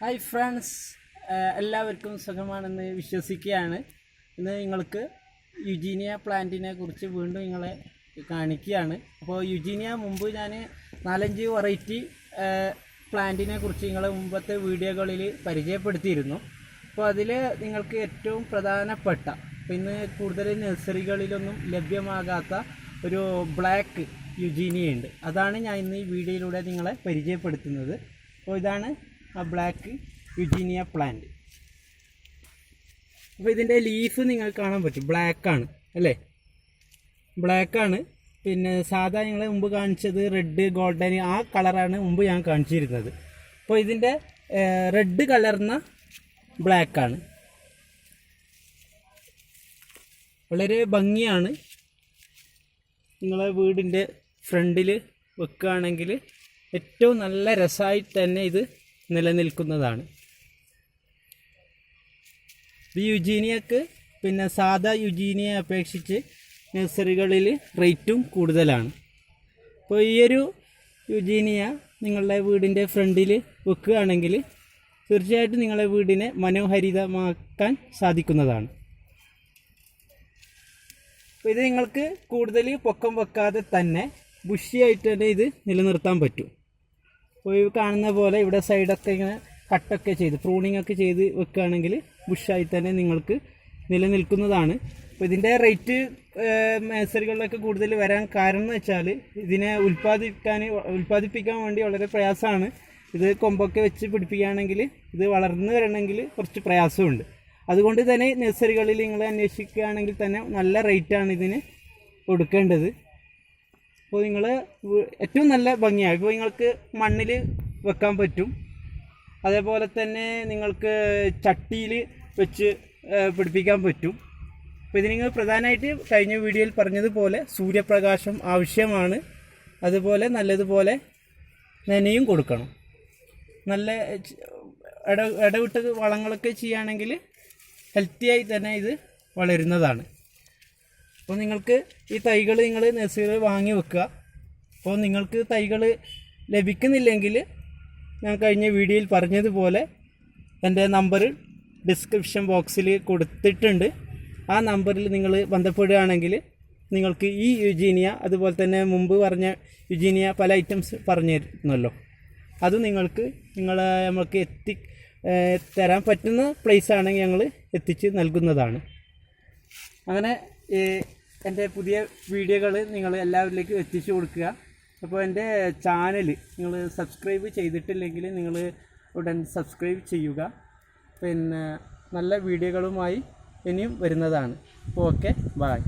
Hi friends എല്ലാവർക്കും സുഖമാണെന്ന് വിശ്വസിക്കുകയാണ്. ഇന്ന് നിങ്ങൾക്ക് യുജീനിയ പ്ലാന്റിനെ കുറിച്ച് വീണ്ടും നിങ്ങളെ കാണിക്കുകയാണ്. അപ്പോൾ യുജീനിയ മുമ്പ് ഞാൻ നാലഞ്ച് വെറൈറ്റി പ്ലാന്റിനെ കുറിച്ച് നിങ്ങളെ മുമ്പത്തെ വീഡിയോകളിൽ പരിചയപ്പെടുത്തിയിരുന്നു. അപ്പോൾ അതിൽ നിങ്ങൾക്ക് ഏറ്റവും പ്രധാനപ്പെട്ട ഇന്ന് കൂടുതൽ നഴ്സറികളിലൊന്നും ലഭ്യമാകാത്ത ഒരു ബ്ലാക്ക് യുജീനിയ ഉണ്ട്. അതാണ് ഞാൻ ഇന്ന് ഈ വീഡിയോയിലൂടെ നിങ്ങളെ പരിചയപ്പെടുത്തുന്നത്. അപ്പോൾ ഇതാണ് ആ ബ്ലാക്ക് യുജീനിയ പ്ലാന്റ് അപ്പോൾ ഇതിന്റെ ലീഫ് നിങ്ങൾക്ക് കാണാൻ പറ്റും. ബ്ലാക്കാണ് അല്ലേ? ബ്ലാക്കാണ് പിന്നെ സാധാ ഞങ്ങൾ മുമ്പ് കാണിച്ചത് റെഡ് ഗോൾഡൻ ആ കളറാണ് മുമ്പ് ഞാൻ കാണിച്ചിരുന്നത്. അപ്പോൾ ഇതിന്റെ റെഡ് കലർന്ന ബ്ലാക്കാണ് വളരെ ഭംഗിയാണ്. നിങ്ങളെ വീടിന്റെ ഫ്രണ്ടിൽ വെക്കുകയാണെങ്കിൽ ഏറ്റവും നല്ല രസമായിട്ട് തന്നെ ഇത് നിലനിൽക്കുന്നതാണ്. യുജീനിയക്ക് പിന്നെ സാധാ യുജീനിയെ അപേക്ഷിച്ച് നഴ്സറികളിൽ റേറ്റും കൂടുതലാണ്. അപ്പോൾ ഈയൊരു യുജീനിയ നിങ്ങളുടെ വീടിന്റെ ഫ്രണ്ടിൽ വെക്കുകയാണെങ്കിൽ തീർച്ചയായിട്ടും നിങ്ങളുടെ വീടിനെ മനോഹരിതമാക്കാൻ സാധിക്കുന്നതാണ്. ഇത് നിങ്ങൾക്ക് കൂടുതൽ പൊക്കം വെക്കാതെ തന്നെ ബുഷിയായിട്ട് തന്നെ ഇത് നിലനിർത്താൻ പറ്റും. അപ്പോൾ ഈ കാണുന്ന പോലെ ഇവിടെ സൈഡൊക്കെ ഇങ്ങനെ കട്ടൊക്കെ ചെയ്ത് പ്രൂണിംഗ് ഒക്കെ ചെയ്ത് വെക്കുകയാണെങ്കിൽ ബുഷായി തന്നെ നിങ്ങൾക്ക് നിലനിൽക്കുന്നതാണ്. അപ്പോൾ ഇതിന്റെ റേറ്റ് നഴ്സറികളിലൊക്കെ കൂടുതൽ വരാൻ കാരണം എന്ന് വെച്ചാൽ ഇതിനെ ഉൽപ്പാദിപ്പിക്കാൻ ഉൽപ്പാദിപ്പിക്കാൻ വേണ്ടി വളരെ പ്രയാസമാണ്. ഇത് കൊമ്പൊക്കെ വെച്ച് പിടിപ്പിക്കുകയാണെങ്കിൽ ഇത് വളർന്നു വരണമെങ്കിൽ കുറച്ച് പ്രയാസമുണ്ട്. അതുകൊണ്ട് തന്നെ നഴ്സറികളിൽ നിങ്ങൾ അന്വേഷിക്കുകയാണെങ്കിൽ തന്നെ നല്ല റേറ്റാണ് ഇതിന് കൊടുക്കേണ്ടത്. അപ്പോൾ നിങ്ങൾ ഏറ്റവും നല്ല ഭംഗിയാണ്. ഇപ്പോൾ നിങ്ങൾക്ക് മണ്ണിൽ വെക്കാൻ പറ്റും. അതേപോലെ തന്നെ നിങ്ങൾക്ക് ചട്ടിയിൽ വെച്ച് പിടിപ്പിക്കാൻ പറ്റും. അപ്പോൾ ഇതിന് പ്രധാനമായിട്ട് കഴിഞ്ഞ വീഡിയോയിൽ പറഞ്ഞതുപോലെ സൂര്യപ്രകാശം ആവശ്യമാണ്. അതുപോലെ നല്ലതുപോലെ നനയും കൊടുക്കണം. നല്ല ഇട ഇടവിട്ട് വളങ്ങളൊക്കെ ചെയ്യുകയാണെങ്കിൽ ഹെൽത്തിയായി തന്നെ ഇത് വളരുന്നതാണ്. അപ്പോൾ നിങ്ങൾക്ക് ഈ തൈകൾ നിങ്ങൾ നഴ്സറിയിൽ വാങ്ങി വെക്കുക. അപ്പോൾ നിങ്ങൾക്ക് തൈകൾ ലഭിക്കുന്നില്ലെങ്കിൽ ഞാൻ കഴിഞ്ഞ വീഡിയോയിൽ പറഞ്ഞതുപോലെ എന്റെ നമ്പർ ഡിസ്ക്രിപ്ഷൻ ബോക്സിൽ കൊടുത്തിട്ടുണ്ട്. ആ നമ്പറിൽ നിങ്ങൾ ബന്ധപ്പെടുകയാണെങ്കിൽ നിങ്ങൾക്ക് ഈ യുജീനിയ അതുപോലെ തന്നെ മുമ്പ് പറഞ്ഞ യുജീനിയ പല ഐറ്റംസ് പറഞ്ഞു പറഞ്ഞിരുന്നല്ലോ. അത് നിങ്ങൾക്ക് നിങ്ങൾ നമുക്ക് എത്തി തരാൻ പറ്റുന്ന പ്ലേസ് ആണെങ്കിൽ ഞങ്ങൾ എത്തിച്ച് നൽകുന്നതാണ്. അങ്ങനെ എന്റെ പുതിയ വീഡിയോകൾ നിങ്ങൾ എല്ലാവരിലേക്കും എത്തിച്ചു കൊടുക്കുക. അപ്പോൾ എന്റെ ചാനൽ നിങ്ങൾ സബ്സ്ക്രൈബ് ചെയ്തിട്ടില്ലെങ്കിൽ നിങ്ങൾ ഉടൻ സബ്സ്ക്രൈബ് ചെയ്യുക. പിന്നെ നല്ല വീഡിയോകളുമായി ഇനിയും വരുന്നതാണ്. Okay bye